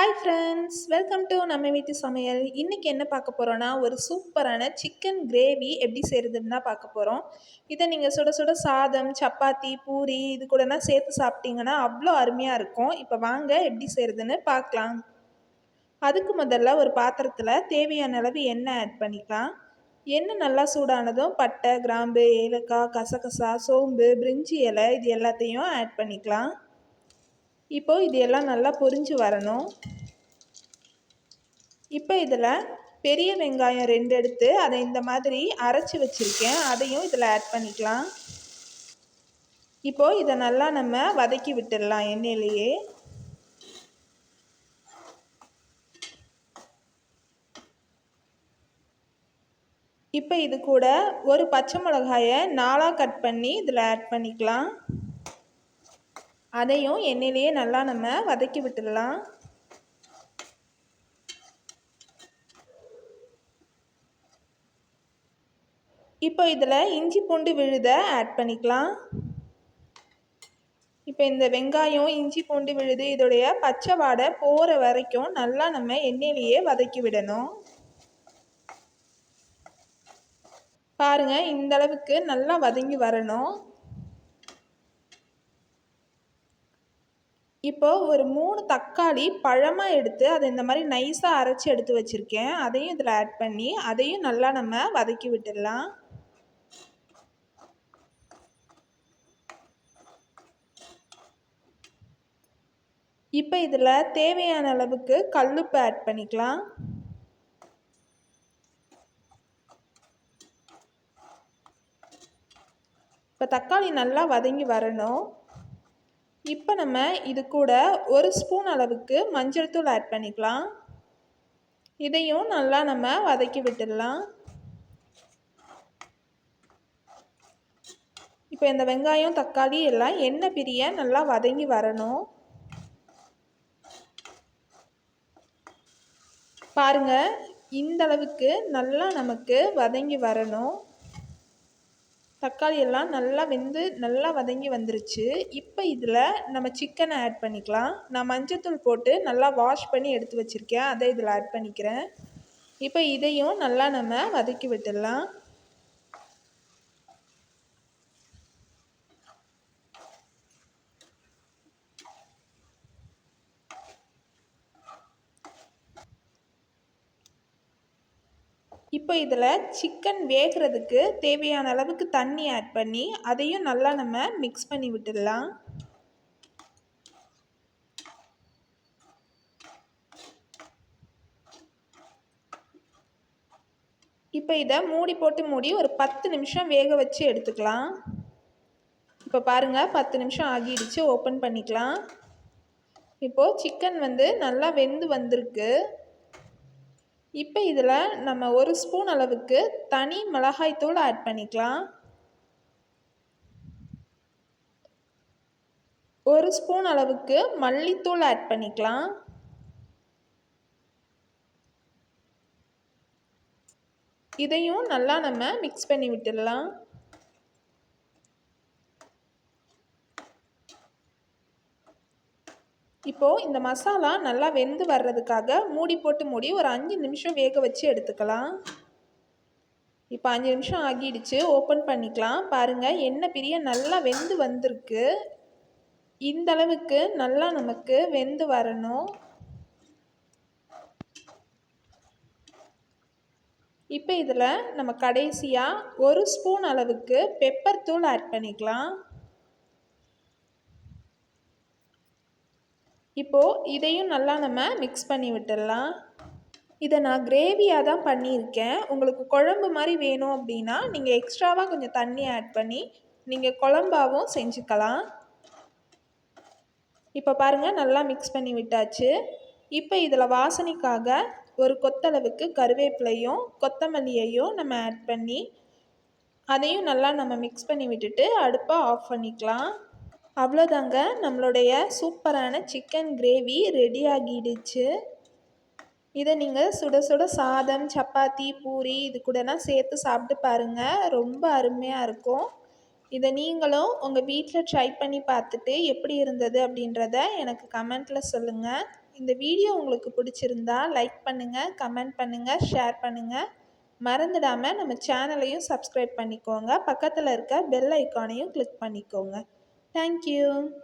Hi friends welcome to நம்ம வீட்டு சமையல். இன்றைக்கி என்ன பார்க்க போகிறோன்னா ஒரு சூப்பரான சிக்கன் கிரேவி எப்படி செய்கிறதுன்னு தான் பார்க்க போகிறோம் இதை நீங்கள் சுட சுட சாதம் சப்பாத்தி பூரி இது கூடலாம் சேர்த்து சாப்பிட்டீங்கன்னா அவ்வளோ அருமையாக இருக்கும். இப்போ வாங்க எப்படி செய்கிறதுன்னு பார்க்கலாம். அதுக்கு முதல்ல ஒரு பாத்திரத்தில் தேவையான அளவு எண்ணெய் ஆட் பண்ணிக்கலாம். எண்ணெய் நல்லா சூடானதும் பட்டை கிராம்பு ஏலக்காய் கசகசா சோம்பு பிரிஞ்சி இலை இது எல்லாத்தையும் ஆட் பண்ணிக்கலாம். இப்போது இது எல்லாம் நல்லா பொரிஞ்சு வரணும். இப்போ இதில் பெரிய வெங்காயம் ரெண்டு எடுத்து அதை இந்த மாதிரி அரைச்சி வச்சுருக்கேன். அதையும் இதில் ஆட் பண்ணிக்கலாம். இப்போது இதை நல்லா நம்ம வதக்கி விட்டுடலாம் எண்ணெயிலேயே. இப்போ இது கூட ஒரு பச்சை மிளகாயை நாலாக கட் பண்ணி இதில் ஆட் பண்ணிக்கலாம். அதையும் எண்ணெயிலேயே நல்லா நம்ம வதக்கி விட்டுடலாம். இப்போ இதில் இஞ்சி பூண்டு விழுத ஆட் பண்ணிக்கலாம். இப்போ இந்த வெங்காயம் இஞ்சி பூண்டு விழுது இதோடைய பச்சை வாடை போகிற வரைக்கும் நல்லா நம்ம எண்ணெயிலேயே வதக்கி விடணும். பாருங்கள் இந்த அளவுக்கு நல்லா வதங்கி வரணும். இப்போ ஒரு மூணு தக்காளி பழமாக எடுத்து அதை இந்த மாதிரி நைஸாக அரைச்சி எடுத்து வச்சுருக்கேன். அதையும் இதில் ஆட் பண்ணி அதையும் நல்லா நம்ம வதக்கி விட்டுடலாம். இப்போ இதில் தேவையான அளவுக்கு கல்லுப்பு ஆட் பண்ணிக்கலாம். இப்போ தக்காளி நல்லா வதங்கி வரணும். இப்போ நம்ம இது கூட ஒரு ஸ்பூன் அளவுக்கு மஞ்சள் தூள் ஆட் பண்ணிக்கலாம். இதையும் நல்லா நம்ம வதக்கி விட்டுடலாம். இப்போ இந்த வெங்காயம் தக்காளி எல்லாம் எண்ணெய் பிரிய நல்லா வதங்கி வரணும். பாருங்கள் இந்த அளவுக்கு நல்லா நமக்கு வதங்கி வரணும். தக்காளி எல்லாம் நல்லா வெந்து நல்லா வதங்கி வந்துருச்சு. இப்போ இதில் நம்ம சிக்கனை ஆட் பண்ணிக்கலாம். நான் மஞ்சத்தூள் போட்டு நல்லா வாஷ் பண்ணி எடுத்து வச்சுருக்கேன். அதை இதில் ஆட் பண்ணிக்கிறேன். இப்போ இதையும் நல்லா நம்ம வதக்கி விட்டுடலாம். இப்போ இதில் சிக்கன் வேகிறதுக்கு தேவையான அளவுக்கு தண்ணி ஆட் பண்ணி அதையும் நல்லா நம்ம மிக்ஸ் பண்ணி விட்டுடலாம். இப்போ இதை மூடி போட்டு மூடி ஒரு பத்து நிமிஷம் வேக வச்சு எடுத்துக்கலாம். இப்போ பாருங்கள் பத்து நிமிஷம் ஆகிடுச்சு ஓப்பன் பண்ணிக்கலாம். இப்போது சிக்கன் வந்து நல்லா வெந்து வந்திருக்கு. இப்போ இதில் நம்ம ஒரு ஸ்பூன் அளவுக்கு தனி மிளகாய்த்தூள் ஆட் பண்ணிக்கலாம். ஒரு ஸ்பூன் அளவுக்கு மல்லித்தூள் ஆட் பண்ணிக்கலாம். இதையும் நல்லா நம்ம மிக்ஸ் பண்ணி விட்டுடலாம். இப்போது இந்த மசாலா நல்லா வெந்து வர்றதுக்காக மூடி போட்டு மூடி ஒரு அஞ்சு நிமிஷம் வேக வச்சு எடுத்துக்கலாம். இப்போ அஞ்சு நிமிஷம் ஆகிடுச்சு ஓப்பன் பண்ணிக்கலாம். பாருங்கள் எண்ணெய் பிரிய நல்லா வெந்து வந்திருக்கு. இந்தளவுக்கு நல்லா நமக்கு வெந்து வரணும். இப்போ இதில் நம்ம கடைசியாக ஒரு ஸ்பூன் அளவுக்கு பெப்பர் தூள் ஆட் பண்ணிக்கலாம். இப்போது இதையும் நல்லா நம்ம மிக்ஸ் பண்ணி விட்டுடலாம். இதை நான் கிரேவியாக தான் பண்ணியிருக்கேன். உங்களுக்கு குழம்பு மாதிரி வேணும் அப்படின்னா நீங்கள் எக்ஸ்ட்ராவாக கொஞ்சம் தண்ணி ஆட் பண்ணி நீங்கள் குழம்பாகவும் செஞ்சுக்கலாம். இப்போ பாருங்கள் நல்லா மிக்ஸ் பண்ணி விட்டாச்சு. இப்போ இதில் வாசனைக்காக ஒரு கொத்தளவுக்கு கருவேப்பிலையும் கொத்தமல்லியையும் நம்ம ஆட் பண்ணி அதையும் நல்லா நம்ம மிக்ஸ் பண்ணி விட்டுட்டு அடுப்பை ஆஃப் பண்ணிக்கலாம். அவ்வளோதாங்க. நம்மளுடைய சூப்பரான சிக்கன் கிரேவி ரெடி ஆகிடுச்சு இதை நீங்கள் சுட சுட சாதம் சப்பாத்தி பூரி இது கூடலாம் சேர்த்து சாப்பிட்டு பாருங்கள் ரொம்ப அருமையாக இருக்கும். இதை நீங்களும் உங்கள் வீட்டில் ட்ரை பண்ணி பார்த்துட்டு எப்படி இருந்தது அப்படின்றத எனக்கு கமெண்ட்டில் சொல்லுங்கள் இந்த வீடியோ உங்களுக்கு பிடிச்சிருந்தா லைக் பண்ணுங்கள் கமெண்ட் பண்ணுங்கள் ஷேர் பண்ணுங்கள் மறந்துடாமல் நம்ம சேனலையும் சப்ஸ்கிரைப் பண்ணிக்கோங்க. பக்கத்தில் இருக்க பெல் ஐக்கானையும் கிளிக் பண்ணிக்கோங்க. Thank you.